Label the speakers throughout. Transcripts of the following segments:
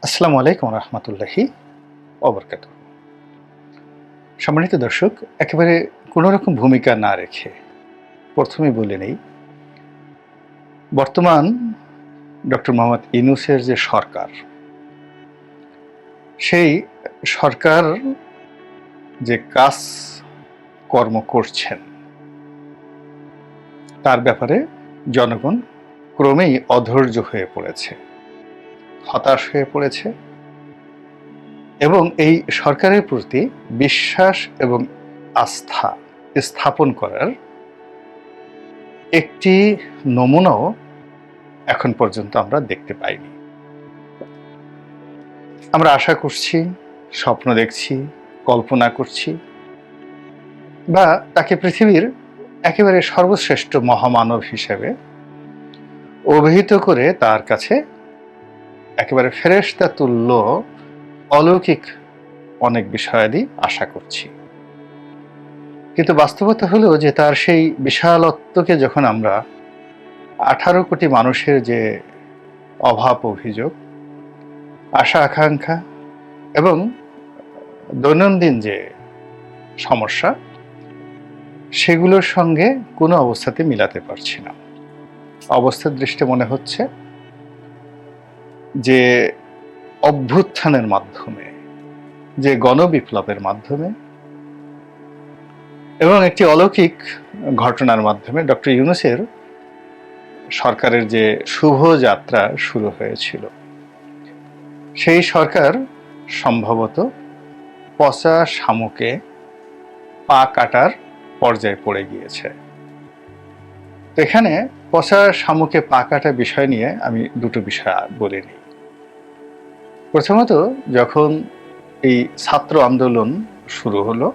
Speaker 1: আসসালামু আলাইকুম রহমতুল্লাহি অবরকাত সম্মানিত দর্শক, একেবারে কোনো রকম ভূমিকা না রেখে প্রথমে বলে নেই, বর্তমান ডক্টর মোহাম্মদ ইনুসের যে সরকার, সেই সরকার যে কাজ কর্ম করছেন, তার ব্যাপারে জনগণ ক্রমেই অধৈর্য হয়ে পড়েছে। হতাশ হয়ে পড়েছে এবং এই সরকারের প্রতি বিশ্বাস এবং আস্থা স্থাপন করার একটি নমুনাও এখন পর্যন্ত আমরা দেখতে পাইনি। আমরা আশা করছি, স্বপ্ন দেখছি, কল্পনা করছি বা তাকে পৃথিবীর একেবারে সর্বশ্রেষ্ঠ মহামানব হিসেবে অভিহিত করে তার কাছে একেবারে ফেরেস্তা তুল্য অলৌকিক অনেক বিষয়াদি আশা করছি। কিন্তু বাস্তবতা হলো যে তার সেই বিশালত্বকে যখন আমরা আঠারো কোটি মানুষের যে অভাব অভিযোগ, আশা আকাঙ্ক্ষা এবং দৈনন্দিন যে সমস্যা, সেগুলোর সঙ্গে কোনো অবস্থাতে মিলাতে পারছি না। অবস্থার দৃষ্টি মনে হচ্ছে যে অভ্যুত্থানের মাধ্যমে, যে গণবিপ্লবের মাধ্যমে এবং একটি অলৌকিক ঘটনার মাধ্যমে ডক্টর ইউনুসের সরকারের যে শুভ যাত্রা শুরু হয়েছিল। সেই সরকার সম্ভবত পচা শামুকে পা কাটার পর্যায়ে পড়ে গিয়েছে। এখানে পচা শামুকে পা কাটা বিষয় নিয়ে আমি দুটো বিষয় বলে নিই প্রথমত যখন এই ছাত্র আন্দোলন শুরু হলো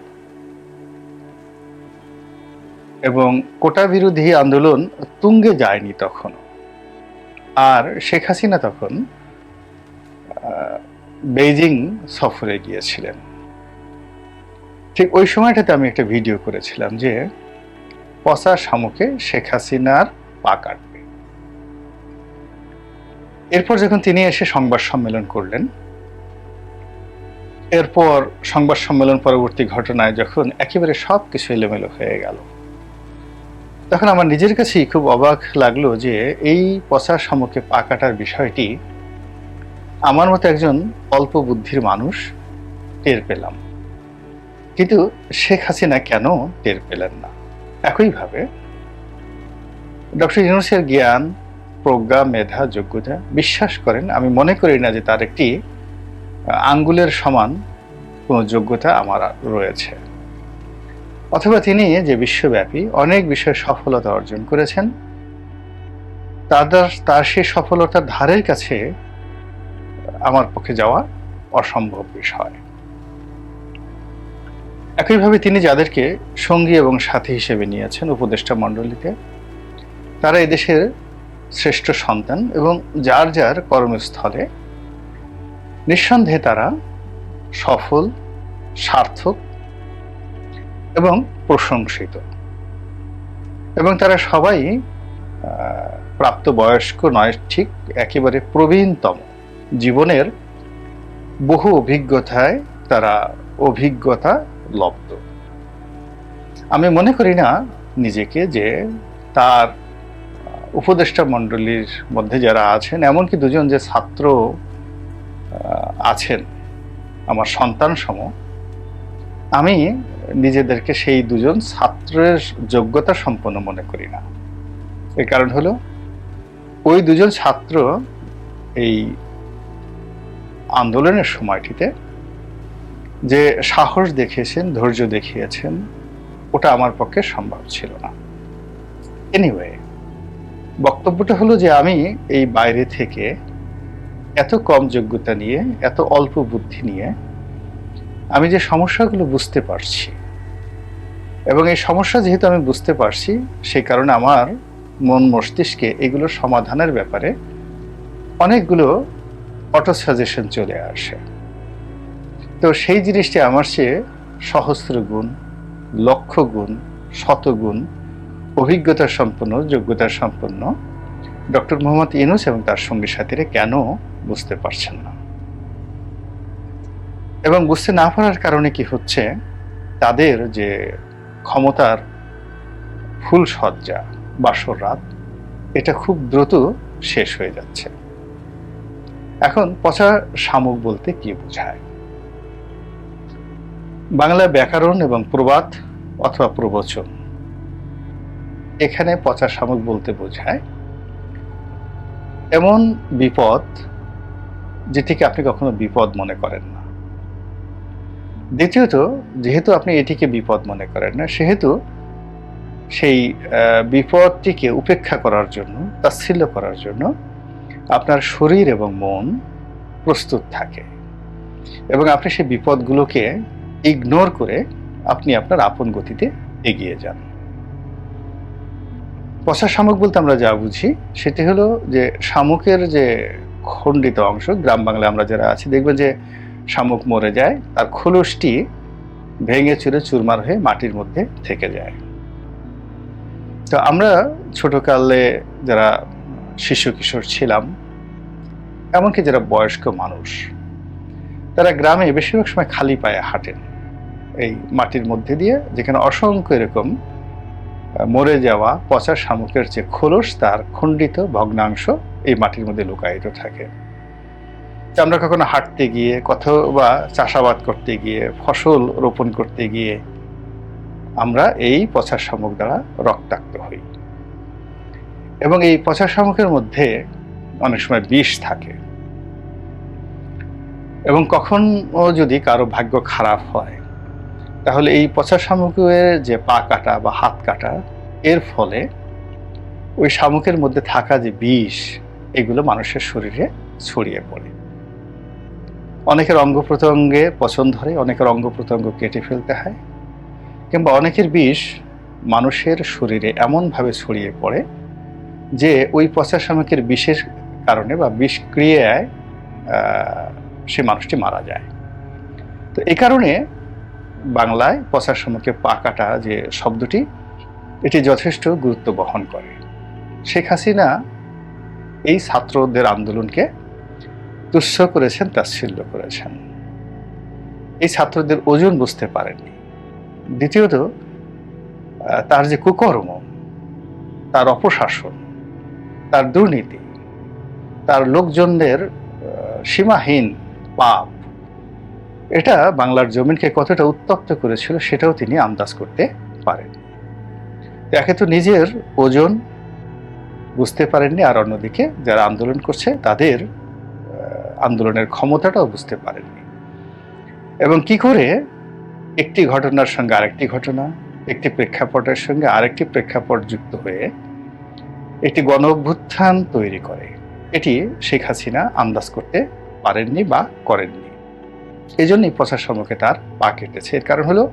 Speaker 1: এবং কোটা বিরোধী আন্দোলন তুঙ্গে যায়নি তখন আর শেখ হাসিনা তখন বেইজিং সফরে গিয়েছিলেন। ঠিক ওই সময়টাতে আমি একটা ভিডিও করেছিলাম যে পচা শামুকে শেখ হাসিনার পা কাটবে এরপর যখন তিনি এসে সংবাদ সম্মেলন করলেন, এরপর সংবাদ সম্মেলন পরবর্তী ঘটনায় যখন একেবারে সব কিছু এলোমেলো হয়ে গেল, তখন আমার নিজের কাছেই খুব অবাক লাগল যে এই পচা শামুকে পা কাটার বিষয়টি আমার মতো একজন অল্প বুদ্ধির মানুষ টের পেলাম। কিন্তু শেখ হাসিনা কেন টের পেলেন না? একইভাবে, ডক্টর ইউনুসের জ্ঞান প্রজ্ঞা, মেধা, যোগ্যতা বিশ্বাস করেন। আমি মনে করি না যে তার একটি আঙ্গুলের সমান কোনো যোগ্যতা আমার রয়েছে। অথবা তিনি যে বিশ্বব্যাপী অনেক বিষয়ে সফলতা অর্জন করেছেন তাদের তার সেই সফলতার ধারের কাছে আমার পক্ষে যাওয়া অসম্ভব বিষয়। একইভাবে তিনি যাদেরকে সঙ্গী এবং সাথী হিসেবে নিয়েছেন উপদেষ্টা মণ্ডলীতে, তারা এদেশের শ্রেষ্ঠ সন্তান এবং যার যার কর্মস্থলে নিঃসন্দেহে তারা সফল, সার্থক এবং প্রশংসিত। এবং তারা সবাই প্রাপ্তবয়স্ক নয়, ঠিক একেবারে প্রবীণতম। জীবনের বহু অভিজ্ঞতায় তারা অভিজ্ঞতা লব্ধ। আমি মনে করি না নিজেকে যে তার উপদেষ্টা মণ্ডলীর মধ্যে যারা আছেন, এমনকি দুজন যে ছাত্র আছেন, আমার সন্তান সম, আমি নিজেদেরকে সেই দুজন ছাত্রের যোগ্যতা সম্পন্ন মনে করি না। এর কারণ হলো, ওই দুজন ছাত্র এই আন্দোলনের সময়টিতে যে সাহস দেখিয়েছেন, ধৈর্য দেখিয়েছেন, ওটা আমার পক্ষে সম্ভব ছিল না। এনিওয়ে বক্তব্যটা হলো যে আমি এই বাইরে থেকে এত কম যোগ্যতা নিয়ে, এত অল্প বুদ্ধি নিয়ে আমি যে সমস্যাগুলো বুঝতে পারছি এবং এই সমস্যা যেহেতু আমি বুঝতে পারছি, সেই কারণে আমার মন মস্তিষ্কে এগুলো সমাধানের ব্যাপারে অনেকগুলো অটো সাজেশন চলে আসে। তো সেই জিনিসটি আমার চেয়ে সহস্র গুণ, লক্ষ গুণ শতগুণ অভিজ্ঞতা সম্পন্ন, যোগ্যতা সম্পন্ন ডক্টর মোহাম্মদ ইনুস এবং তার সঙ্গী সাথীরা কেন বুঝতে পারছেন না? এবং বুঝতে না পারার কারণে কি হচ্ছে? তাদের যে ক্ষমতার ফুল সজ্জা বাসর রাত, এটা খুব দ্রুত শেষ হয়ে যাচ্ছে। এখন পচা শামুক বলতে কি বোঝায়? বাংলা ব্যাকরণ এবং প্রবাদ অথবা প্রবচন। এখানে পচা শামুক বলতে বোঝায় এমন বিপদ যেটিকে আপনি কখনো বিপদ মনে করেন না। দ্বিতীয়ত, যেহেতু আপনি এটিকে বিপদ মনে করেন না, সেহেতু সেই বিপদটিকে উপেক্ষা করার জন্য, তাচ্ছিল্য করার জন্য আপনার শরীর এবং মন প্রস্তুত থাকে এবং আপনি সেই বিপদগুলোকে ইগনোর করে আপনি আপনার আপন গতিতে এগিয়ে যান। পচা শামুক বলতে আমরা যা বুঝি, সেটি হলো যে শামুকের যে খণ্ডিত অংশ, গ্রাম বাংলায় আমরা যারা আছি, দেখবেন যে শামুক মরে যায়, তার খোলসটি ভেঙে চুরে চুরমার হয়ে মাটির মধ্যে থেকে যায়। তো আমরা ছোটকালে যারা শিশু কিশোর ছিলাম, এমনকি যারা বয়স্ক মানুষ, তারা গ্রামে বেশিরভাগ সময় খালি পায়ে হাঁটেন। এই মাটির মধ্যে দিয়ে, যেখানে অসংখ্য এরকম মরে যাওয়া পচা শামুকের যে খোলস, তার খণ্ডিত ভগ্নাংশ এই মাটির মধ্যে লুকায়িত থাকে। আমরা কখনো হাঁটতে গিয়ে, কোথাও বা চাষাবাদ করতে গিয়ে, ফসল রোপণ করতে গিয়ে, আমরা এই পচা শামুক দ্বারা রক্তাক্ত হই। এবং এই পচা শামুকের মধ্যে অনেক সময় বিষ থাকে। এবং কখনও যদি কারও ভাগ্য খারাপ হয় তাহলে এই পচা শামুকের যে পা কাটা বা হাত কাটা, এর ফলে ওই শামুকের মধ্যে থাকা যে বিষ, এগুলো মানুষের শরীরে ছড়িয়ে পড়ে। অনেকের অঙ্গ প্রত্যঙ্গে পছন্দ ধরে, অনেকের অঙ্গ প্রত্যঙ্গ কেটে ফেলতে হয়, কিংবা অনেকের বিষ মানুষের শরীরে এমনভাবে ছড়িয়ে পড়ে যে ওই পচা শামুকের বিষের কারণে বা বিষক্রিয়ায় সে মানুষটি মারা যায়। তো এই কারণে বাংলায় পচা শামুকে পা কাটা যে শব্দটি, এটি যথেষ্ট গুরুত্ব বহন করে। শেখ হাসিনা এই ছাত্রদের আন্দোলনকে তুচ্ছ করেছেন, তাচ্ছিল্য করেছেন। এই ছাত্রদের ওজন বুঝতে পারেননি। দ্বিতীয়ত তার যে কুকর্ম, তার অপশাসন, তার দুর্নীতি, তার লোকজনদের সীমাহীন পাপ এটা বাংলার জমিনকে কতটা উত্তপ্ত করেছিল সেটাও তিনি আন্দাজ করতে পারেন। একে তো নিজের ওজন বুঝতে পারেননি আর অন্যদিকে যারা আন্দোলন করছে তাদের আন্দোলনের ক্ষমতাটাও বুঝতে পারেননি। এবং কি করে? একটি ঘটনার সঙ্গে আরেকটি ঘটনা, একটি প্রেক্ষাপটের সঙ্গে আরেকটি প্রেক্ষাপট যুক্ত হয়ে একটি গণ অভ্যুত্থান তৈরি করে। এটি শেখ হাসিনা আন্দাজ করতে পারেননি বা করেননি। এই জন্যই পচার সম্মুখে তার পা কেটেছে। এর কারণ হলো,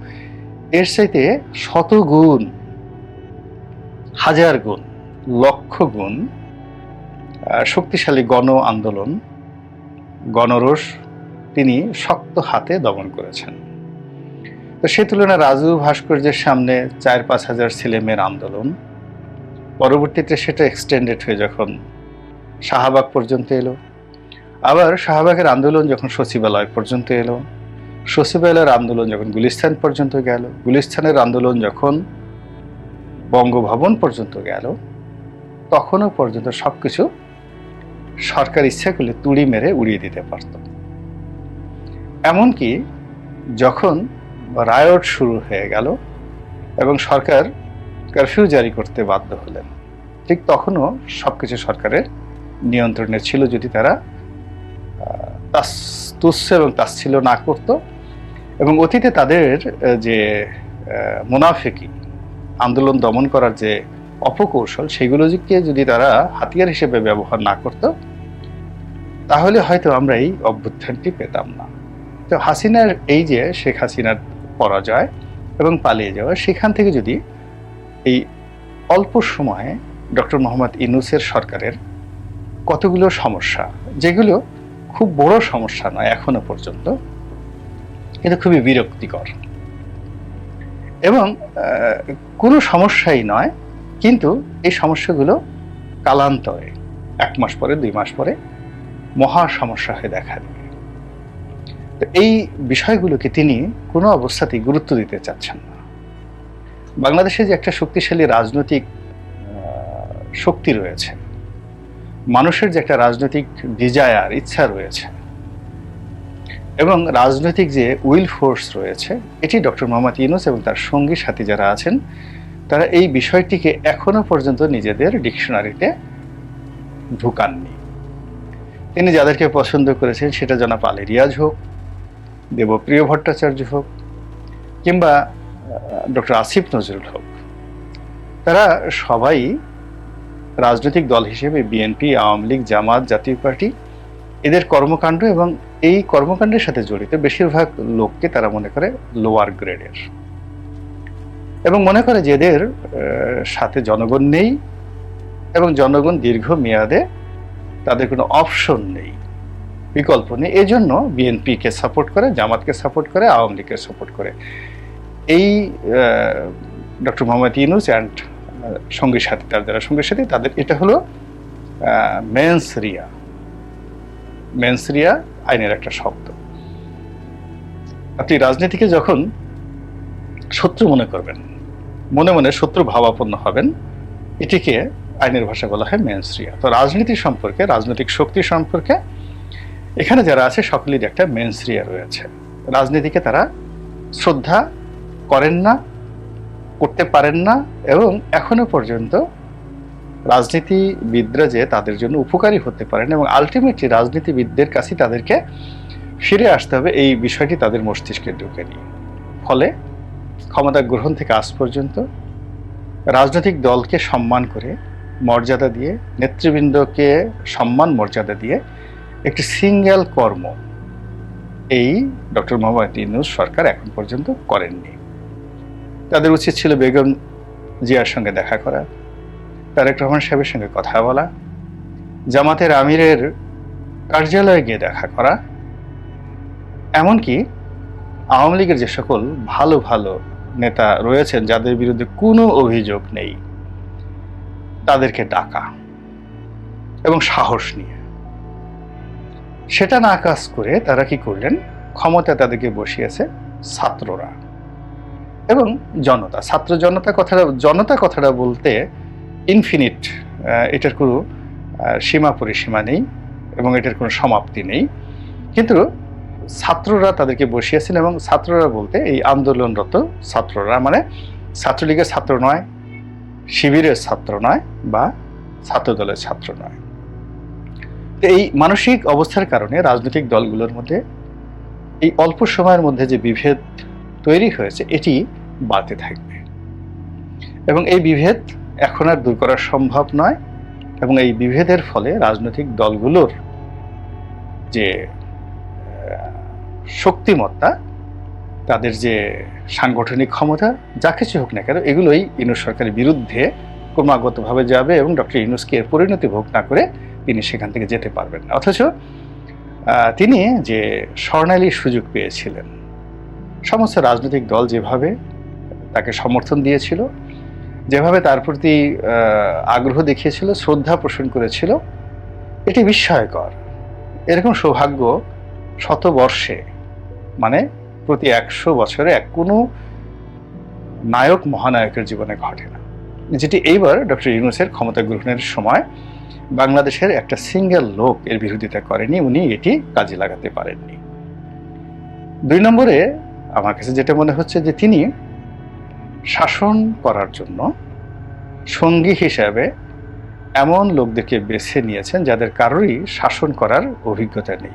Speaker 1: এর চাইতে শত গুণ, হাজার গুণ, লক্ষ গুণ শক্তিশালী গণ আন্দোলন, গণরোষ তিনি শক্ত হাতে দমন করেছেন। তো সে তুলনায় রাজু ভাস্কর্যের সামনে চার পাঁচ হাজার ছেলে মেয়ের আন্দোলন, পরবর্তীতে সেটা এক্সটেন্ডেড হয়ে যখন শাহবাগ পর্যন্ত এলো। আবার শাহবাগের আন্দোলন যখন সচিবালয় পর্যন্ত এলো, সচিবালয়ের আন্দোলন যখন গুলিস্তান পর্যন্ত গেল, গুলিস্তানের আন্দোলন যখন বঙ্গভবন পর্যন্ত গেল, তখনও পর্যন্ত সবকিছু সরকার ইচ্ছা করলে তুড়ি মেরে উড়িয়ে দিতে পারত। এমনকি যখন রায়ট শুরু হয়ে গেল এবং সরকার কারফিউ জারি করতে বাধ্য হলেন, ঠিক তখনও সবকিছু সরকারের নিয়ন্ত্রণে ছিল যদি তারা তাস- তুচ্ছ এবং তাচ্ছিল্য না করত এবং অতীতে তাদের যে মুনাফিকি, আন্দোলন দমন করার যে অপকৌশল, সেগুলোকে যদি তারা হাতিয়ার হিসেবে ব্যবহার না করত, তাহলে হয়তো আমরা এই অভ্যুত্থানটি পেতাম না। তো হাসিনার এই যে শেখ হাসিনার পরাজয় এবং পালিয়ে যাওয়া, সেখান থেকে যদি এই অল্প সময়ে ডক্টর মোহাম্মদ ইনুসের সরকারের কতগুলো সমস্যা, যেগুলো খুব বড় সমস্যা নয় এখনও পর্যন্ত, কিন্তু খুবই বিরক্তিকর। এবং কোনো সমস্যাই নয়, কিন্তু এই সমস্যাগুলো কালান্তরে, এক মাস পরে, দুই মাস পরে মহা সমস্যা হয়ে দেখা দেবে। তো এই বিষয়গুলোকে তিনি কোনো অবস্থাতেই গুরুত্ব দিতে চাচ্ছেন না। বাংলাদেশে যে একটা শক্তিশালী রাজনৈতিক শক্তি রয়েছে মানুষের যে একটা রাজনৈতিক ডিজায়ার, ইচ্ছা রয়েছে এবং রাজনৈতিক যে উইল ফোর্স রয়েছে, এটি ডক্টর মোহাম্মদ ইউনুস এবং তার সঙ্গী সাথী যারা আছেন, তারা এই বিষয়টিকে এখনও পর্যন্ত নিজেদের ডিকশনারিতে ঢুকাননি। তিনি যাদেরকে পছন্দ করেছেন, সেটা জনাব আলী রিয়াজ হোক দেবপ্রিয় ভট্টাচার্য হোক, কিংবা ডক্টর আসিফ নজরুল হোক, তারা সবাই রাজনৈতিক দল হিসেবে বিএনপি আওয়ামী লীগ, জামাত, জাতীয় পার্টি এদের কর্মকাণ্ড এবং এই কর্মকাণ্ডের সাথে জড়িত বেশিরভাগ লোককে তারা মনে করে লোয়ার গ্রেডের এবং মনে করে যে এদের সাথে জনগণ নেই এবং জনগণ দীর্ঘ মেয়াদে তাদের কোনো অপশন নেই, বিকল্প নেই। এই জন্য বিএনপিকে সাপোর্ট করে, জামাতকে সাপোর্ট করে, আওয়ামী লীগকে সাপোর্ট করে। এই ডক্টর মোহাম্মদ ইউনুস অ্যান্ড সঙ্গী সাথী, তার যারা সঙ্গী সাথী, তাদের এটা হলো মেন্স রিয়া মেন্স রিয়া আইনের একটা শব্দ। আপনি রাজনীতিকে যখন শত্রু মনে করবেন, মনে মনে শত্রু ভাবাপন্ন হবেন, এটিকে আইনের ভাষা বলা হয় মেন্সরিয়া। তো রাজনীতি সম্পর্কে, রাজনৈতিক শক্তি সম্পর্কে, এখানে যারা আছে সকলের একটা মেন্সরিয়া রয়েছে। রাজনীতিকে তারা শ্রদ্ধা করেন না করতে পারেন না এবং এখনও পর্যন্ত রাজনীতিবিদরা যে তাদের জন্য উপকারী হতে পারেন এবং আলটিমেটলি রাজনীতিবিদদের কাছে তাদেরকে ফিরে আসতে হবে, এই বিষয়টি তাদের মস্তিষ্কে ঢুকে নিয়ে। ফলে ক্ষমতা গ্রহণ থেকে আজ পর্যন্ত রাজনৈতিক দলকে সম্মান করে, মর্যাদা দিয়ে, নেতৃবৃন্দকে সম্মান, মর্যাদা দিয়ে একটি সিঙ্গেল কর্ম এই ডক্টর মোহাম্মদ ইউনুস সরকার এখন পর্যন্ত করেননি। তাদের উচিত ছিল বেগম জিয়ার সঙ্গে দেখা করা, তারেক রহমান সাহেবের সঙ্গে কথা বলা, জামাতের আমিরের কার্যালয়ে গিয়ে দেখা করা, এমনকি আওয়ামী লীগের যে সকল ভালো ভালো নেতা রয়েছেন, যাদের বিরুদ্ধে কোনো অভিযোগ নেই, তাদেরকে ডাকা এবং সাহস নিয়ে। সেটা না কাজ করে তারা কি করলেন? ক্ষমতা তাদেরকে বসিয়েছে ছাত্ররা। এবং জনতা, ছাত্র জনতা কথাটা জনতা কথাটা বলতে ইনফিনিট এটার কোনো সীমা পরিসীমা নেই এবং এটার কোনো সমাপ্তি নেই। কিন্তু ছাত্ররা তাদেরকে বসিয়েছেন এবং ছাত্ররা বলতে এই আন্দোলনরত ছাত্ররা মানে ছাত্রলীগের ছাত্র নয়, শিবিরের ছাত্র নয় বা ছাত্রদলের ছাত্র নয়। তো এই মানসিক অবস্থার কারণে রাজনৈতিক দলগুলোর মধ্যে এই অল্প সময়ের মধ্যে যে বিভেদ তৈরি হয়েছে, এটি বাড়তে থাকবে। এবং এই বিভেদ এখন আর দূর করা সম্ভব নয় এবং এই বিভেদের ফলে রাজনৈতিক দলগুলোর যে শক্তিমত্তা, তাদের যে সাংগঠনিক ক্ষমতা, যা কিছু হোক না কেন, এগুলোই ইউনুস সরকারের বিরুদ্ধে ক্রমাগতভাবে যাবে এবং ডক্টর ইউনুসকে এর পরিণতি ভোগ না করে তিনি সেখান থেকে যেতে পারবেন না। অথচ তিনি যে স্বর্ণালী সুযোগ পেয়েছিলেন সমস্ত রাজনৈতিক দল যেভাবে তাকে সমর্থন দিয়েছিল, যেভাবে তার প্রতি আগ্রহ দেখিয়েছিল, শ্রদ্ধা পোষণ করেছিল, এটি বিস্ময়কর। এরকম সৌভাগ্য শতবর্ষে মানে প্রতি একশো বছরে এক কোনো নায়ক মহানায়কের জীবনে ঘটে না। যেটি এইবার ডক্টর ইউনুসের ক্ষমতা গ্রহণের সময় বাংলাদেশের একটা সিঙ্গেল লোক এর বিরোধিতা করেনি, উনি এটি কাজে লাগাতে পারেননি। দুই নম্বরে আমার কাছে যেটা মনে হচ্ছে যে তিনি শাসন করার জন্য সঙ্গী হিসাবে এমন লোকদেরকে বেছে নিয়েছেন যাদের কারোরই শাসন করার অভিজ্ঞতা নেই।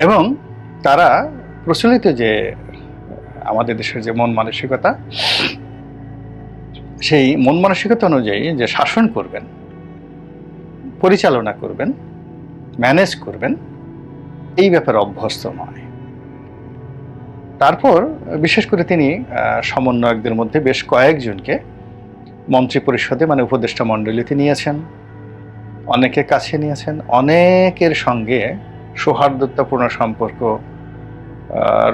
Speaker 1: এবং তারা প্রচলিত যে আমাদের দেশের যে মন মানসিকতা, সেই মন মানসিকতা অনুযায়ী যে শাসন করবেন, পরিচালনা করবেন, ম্যানেজ করবেন, এই ব্যাপারে অভ্যস্ত নয়। তারপর বিশেষ করে তিনি সমন্বয়কদের মধ্যে বেশ কয়েকজনকে মন্ত্রী পরিষদে মানে উপদেষ্টা মণ্ডলীতে নিয়েছেন। অনেকের কাছে নিয়েছেন। অনেকের সঙ্গে সৌহার্দ্যতাপূর্ণ সম্পর্ক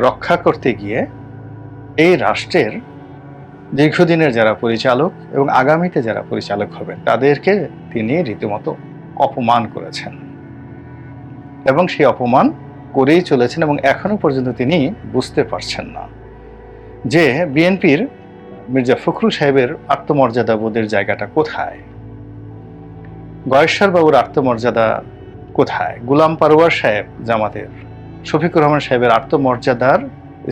Speaker 1: রক্ষা করতে গিয়ে এই রাষ্ট্রের দীর্ঘদিনের যারা পরিচালক এবং আগামীতে যারা পরিচালক হবেন, তাদেরকে তিনি রীতিমতো অপমান করেছেন। এবং সেই অপমান করেই চলেছেন এবং এখনও পর্যন্ত তিনি বুঝতে পারছেন না যে বিএনপির মির্জা সাহেবের আত্মমর্যাদা বোধের জায়গাটা কোথায়? গয়েশ্বর বাবুর আত্মমর্যাদা কোথায়? গুলাম পারোয়ার সাহেব জামাতের, শফিকুর রহমান সাহেবের আত্মমর্যাদার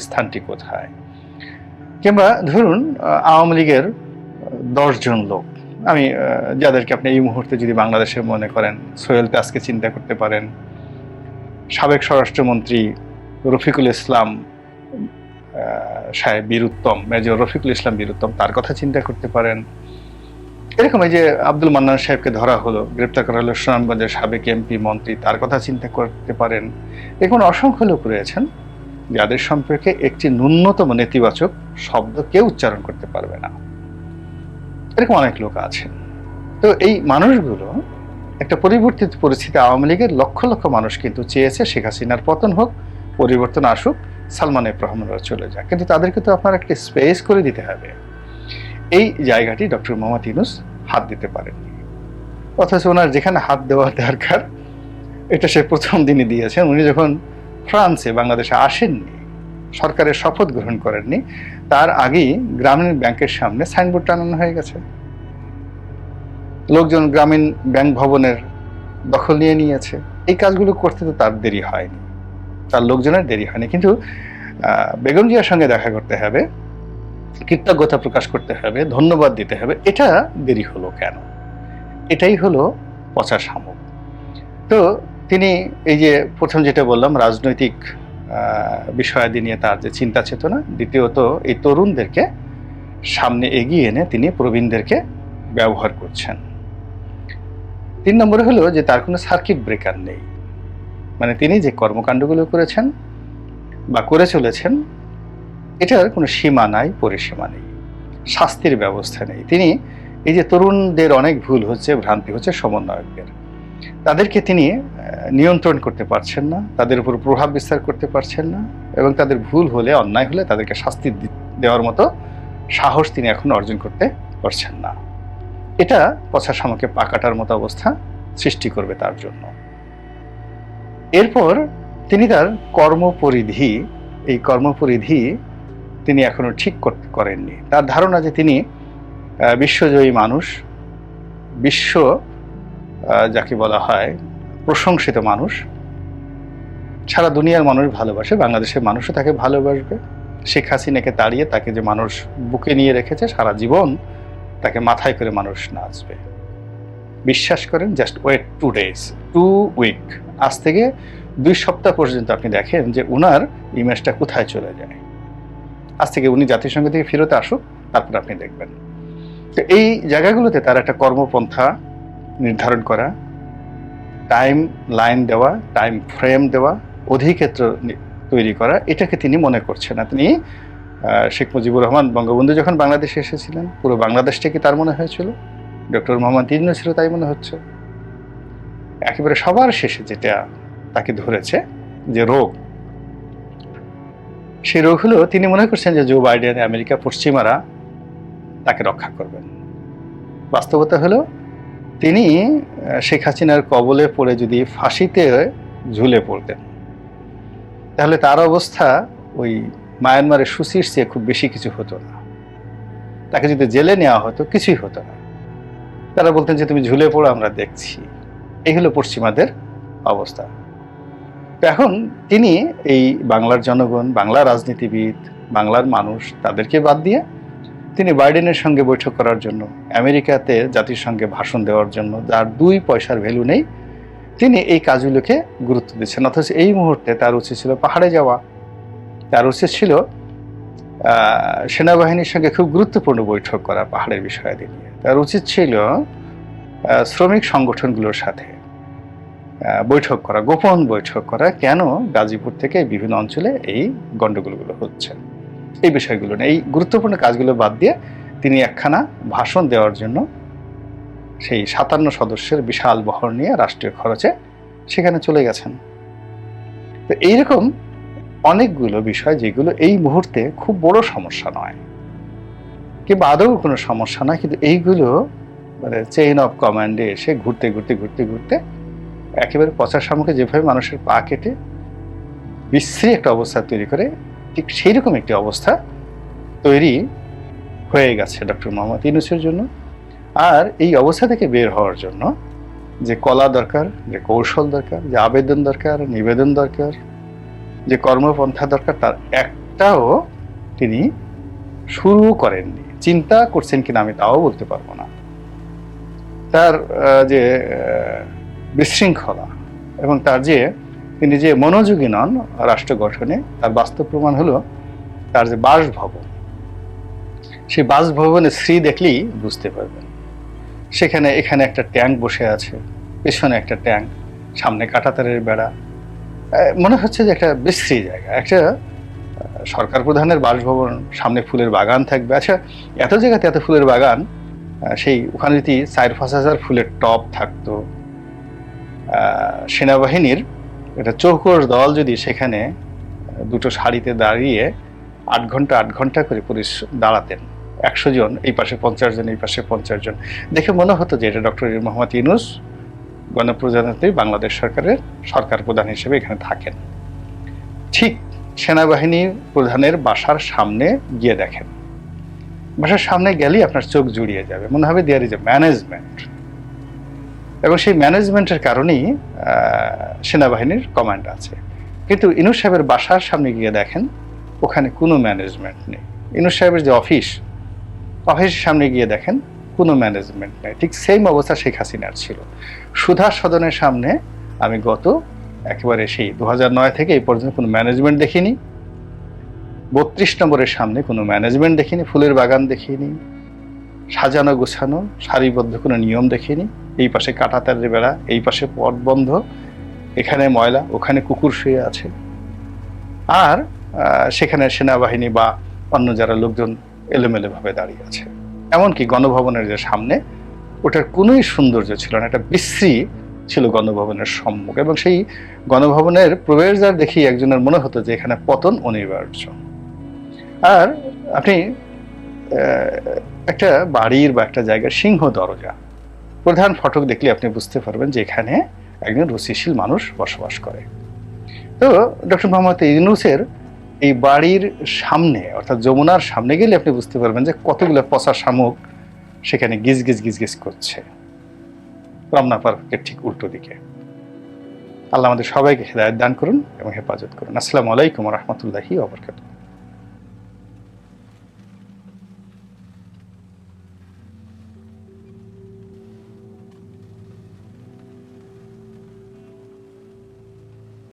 Speaker 1: স্থানটি কোথায়? কিংবা ধরুন আওয়ামী লীগের দশজন লোক, আমি যাদেরকে আপনি এই মুহূর্তে যদি বাংলাদেশে মনে করেন, সোহেল তাজকে চিন্তা করতে পারেন সাবেক স্বরাষ্ট্রমন্ত্রী রফিকুল ইসলাম সাহেব বীরুত্তম মেজর রফিকুল ইসলাম বীরুত্তম তার কথা চিন্তা করতে পারেন। এরকম এই যে আব্দুল মান্নান সাহেবকে ধরা হলো, গ্রেপ্তার করা হলো সুনামগঞ্জের সাবেক এমপি মন্ত্রী, তার কথা চিন্তা করতে পারেন। এরকম অসংখ্য লোক রয়েছেন, যাদের সম্পর্কে একটি ন্যূনতম নেতিবাচক শব্দ কেউ উচ্চারণ করতে পারবে না। এরকম অনেক লোক আছেন। তো এই মানুষগুলো একটা পরিবর্তিত পরিস্থিতি আওয়ামী লীগের লক্ষ লক্ষ মানুষ কিন্তু চেয়েছে শেখ হাসিনার পতন হোক, পরিবর্তন আসুক, সালমান এফ রহমানরা চলে যাক। কিন্তু তাদেরকে তো আপনার একটা স্পেস করে দিতে হবে। এই জায়গাটি ডক্টর মোহাম্মদ ইউনুস হাত দিতে পারেননি। অথচ ওনার যেখানে হাত দেওয়া দরকার, এটা সে প্রথম দিনই দিয়েছেন। উনি যখন ফ্রান্সে বাংলাদেশে আসেননি, সরকারের শপথ গ্রহণ করেননি, তার আগেই গ্রামীণ ব্যাংকের সামনে সাইনবোর্ড টানানো হয়ে গেছে। লোকজন গ্রামীণ ব্যাংক ভবনের দখল নিয়ে নিয়েছে। এই কাজগুলো করতে তো তার দেরি হয়নি। তার লোকজনের দেরি হয়নি। কিন্তু বেগম জিয়ার সঙ্গে দেখা করতে হবে, কৃতজ্ঞতা প্রকাশ করতে হবে, ধন্যবাদ দিতে হবে। এটা দেরি হলো কেন? এটাই হলো পচা শামুক। তো তিনি এই যে প্রথম যেটা বললাম, রাজনৈতিক বিষয়াদি নিয়ে তার যে চিন্তা চেতনা, দ্বিতীয়ত এই তরুণদেরকে সামনে এগিয়ে এনে তিনি প্রবীণদেরকে ব্যবহার করছেন। তিন নম্বরে হলো যে তার কোনো সার্কিট ব্রেকার নেই। মানে তিনি যে কর্মকাণ্ডগুলো করেছেন বা করে চলেছেন, এটার কোনো সীমা নাই, পরিসীমা নেই, শাস্তির ব্যবস্থা নেই। তিনি এই যে তরুণদের অনেক ভুল হচ্ছে, ভ্রান্তি হচ্ছে সমন্বয়কদের। তাদেরকে তিনি নিয়ন্ত্রণ করতে পারছেন না, তাদের উপর প্রভাব বিস্তার করতে পারছেন না এবং তাদের ভুল হলে, অন্যায় হলে তাদেরকে শাস্তি দেওয়ার মতো সাহস তিনি এখন অর্জন করতে পারছেন না। এটা পচা শামুকে পাকাটার মতো অবস্থা সৃষ্টি করবে তার জন্য। এরপর তিনি তার কর্মপরিধি, এই কর্মপরিধি তিনি এখনও ঠিক করতে করেননি। তার ধারণা যে তিনি বিশ্বজয়ী মানুষ, বিশ্ব যাকে বলা হয় প্রশংসিত মানুষ, সারা দুনিয়ার মানুষ ভালোবাসে, বাংলাদেশের মানুষও তাকে ভালোবাসবে। শেখ হাসিনাকে তাড়িয়ে তাকে যে মানুষ বুকে নিয়ে রেখেছে সারা জীবন তাকে মাথায় করে মানুষ নাচবে। বিশ্বাস করেন just wait two days two week আজ থেকে দুই সপ্তাহ পর্যন্ত আপনি দেখেন যে উনার ইমেজটা কোথায় চলে যায়। আজ থেকে উনি জাতিসংঘ থেকে ফেরত আসুক, তারপর আপনি দেখবেন। তো এই জায়গাগুলোতে তার একটা কর্মপন্থা নির্ধারণ করা টাইম লাইন দেওয়া টাইম ফ্রেম দেওয়া, অধিক্ষেত্র তৈরি করা, এটাকে তিনি মনে করছেন না। তিনি শেখ মুজিবুর রহমান বঙ্গবন্ধু যখন বাংলাদেশে এসেছিলেন, পুরো বাংলাদেশটা কি তার মনে হয়েছিল? ডক্টর মোহাম্মদ ইউনূসেরও তাই মনে হচ্ছে। একেবারে সবার শেষে যেটা তাকে ধরেছে যে রোগ। সেই রোগ হলো তিনি মনে করছেন যে জো বাইডেন, আমেরিকা পশ্চিমারা তাকে রক্ষা করবেন। বাস্তবতা হলো তিনি শেখ হাসিনার কবলে পড়ে যদি ফাঁসিতে ঝুলে পড়তেন, তাহলে তার অবস্থা ওই মায়ানমারের সুশির চেয়ে খুব বেশি কিছু হতো না। তাকে যদি জেলে নেওয়া হতো, কিছুই হতো না। তারা বলতেন যে, তুমি ঝুলে পড়ো, আমরা দেখছি। এই হলো পশ্চিমাদের অবস্থা। এখন তিনি এই বাংলার জনগণ বাংলা রাজনীতিবিদ, বাংলার মানুষ, তাদেরকে বাদ দিয়ে তিনি বাইডেনের সঙ্গে বৈঠক করার জন্য, আমেরিকাতে জাতিসংঘে ভাষণ দেওয়ার জন্য, যার দুই পয়সার ভ্যালু নেই, তিনি এই কাজগুলোকে গুরুত্ব দিচ্ছেন। অথচ এই মুহূর্তে তার উচিত ছিল পাহাড়ে যাওয়া। তার উচিত ছিল সেনাবাহিনীর সঙ্গে খুব গুরুত্বপূর্ণ বৈঠক করা পাহাড়ের বিষয়াদি নিয়ে। তার উচিত ছিল শ্রমিক সংগঠনগুলোর সাথে বৈঠক করা, গোপন বৈঠক করা, কেন গাজীপুর থেকে বিভিন্ন অঞ্চলে এই গণ্ডগোলগুলো হচ্ছে। এই বিষয়গুলো নিয়ে, এই গুরুত্বপূর্ণ কাজগুলো বাদ দিয়ে তিনি একখানা ভাষণ দেওয়ার জন্য সেই সাতান্ন সদস্যের বিশাল বহর নিয়ে রাষ্ট্রীয় খরচে সেখানে চলে গেছেন। তো এইরকম অনেকগুলো বিষয় যেগুলো এই মুহূর্তে খুব বড় সমস্যা নয়। কিংবা আদৌ কোনো সমস্যা নয়, কিন্তু এইগুলো মানে চেইন অফ কমান্ডে এসে ঘুরতে ঘুরতে ঘুরতে ঘুরতে একেবারে পচার সামুখে যেভাবে মানুষের পা কেটে বিশ্রী একটা অবস্থা তৈরি করে, ঠিক সেই রকম একটি অবস্থা তৈরি হয়ে গেছে ডক্টর মোহাম্মদ ইউনুসের জন্য। আর এই অবস্থা থেকে বের হওয়ার জন্য যে কলা দরকার, যে কৌশল দরকার, যে আবেদন দরকার, নিবেদন দরকার যে কর্মপন্থা দরকার, তার একটাও তিনি শুরু করেননি। চিন্তা করছেন কিনা আমি তাও বলতে পারব না। তার যে বিশৃঙ্খলা এবং তার যে, তিনি যে মনোযোগী নন রাষ্ট্র গঠনে, তার বাস্তব প্রমাণ হলো তার যে বাসভবন। সেই বাসভবনের শ্রী দেখলেই বুঝতে পারবেন। সেখানে, এখানে একটা ট্যাঙ্ক বসে আছে, পেছনে একটা ট্যাঙ্ক, সামনে কাঁটাতারের বেড়া মনে হচ্ছে যে একটা বিশ্রী জায়গা। একটা সরকার প্রধানের বাসভবন, সামনে ফুলের বাগান থাকবে। আচ্ছা এত জায়গাতে এত ফুলের বাগান সেই ওখানে যদি চার পাঁচ হাজার ফুলের টব থাকতো সেনাবাহিনীর একটা চৌকোর দল যদি সেখানে দুটো সারিতে দাঁড়িয়ে আট ঘণ্টা আট ঘণ্টা করে পুলিশ দাঁড়াতেন। একশো জন, এই পাশে পঞ্চাশ জন, এই পাশে পঞ্চাশ জন। দেখে মনে হতো যে এটা ডক্টর মোহাম্মদ ইউনুস গণপ্রজাতন্ত্রী বাংলাদেশ সরকারের সরকার প্রধান হিসেবে এখানে থাকেন। ঠিক সেনাবাহিনী প্রধানের বাসার সামনে গিয়ে দেখেন। বাসার সামনে গেলেই আপনার চোখ জুড়িয়ে যাবে। মনে হবে দেয়ার ইজ এ ম্যানেজমেন্ট এবং সেই ম্যানেজমেন্টের কারণেই সেনাবাহিনীর কমান্ড আছে। কিন্তু ইনুস সাহেবের বাসার সামনে গিয়ে দেখেন, ওখানে কোনো ম্যানেজমেন্ট নেই। ইনু সাহেবের যে অফিস অফিসের সামনে গিয়ে দেখেন কোনো ম্যানেজমেন্ট নেই। ঠিক সেম অবস্থা শেখ হাসিনার ছিল। সুধা সদনের সামনে আমি গত একেবারে সেই দু নয় থেকে এই পর্যন্ত কোনো ম্যানেজমেন্ট দেখিনি। বত্রিশ নম্বরের সামনে কোনো ম্যানেজমেন্ট দেখিনি, ফুলের বাগান দেখিনি, সাজানো গোছানো, সারিবদ্ধ কোনো নিয়ম দেখিনি। এই পাশে কাঁটাতারের বেড়া, এই পাশে পথ বন্ধ এখানে ময়লা, ওখানে কুকুর শুয়ে আছে। আর সেখানে সেনাবাহিনী বা অন্য যারা লোকজন এলোমেলোভাবে দাঁড়িয়ে আছে। এমনকি গণভবনের যে সামনে, ওটার কোনোই সৌন্দর্য ছিল না, একটা বিশ্রী ছিল গণভবনের সম্মুখ এবং সেই গণভবনের প্রবেশদ্বার দেখেই একজনের মনে হতো যে এখানে পতন অনিবার্য। আর আপনি একটা বাড়ির বা একটা জায়গার সিংহ দরজা, প্রধান ফটক দেখলে আপনি বুঝতে পারবেন যে এখানে একজন রুচিশীল মানুষ বসবাস করে। তো ডক্টর মোহাম্মদ ইউনুসের এই বাড়ির সামনে, অর্থাৎ যমুনার সামনে গেলে আপনি বুঝতে পারবেন যে কতগুলো পচা শামুক সেখানে গিজ গিজ গিজ গিজ করছে। রমনা পার্কের ঠিক উল্টো দিকে। আল্লাহ আমাদের সবাইকে হেদায়ত দান করুন এবং হেফাজত করুন। আসসালামু আলাইকুম রহমতুল্লাহি ওবরকাতুহ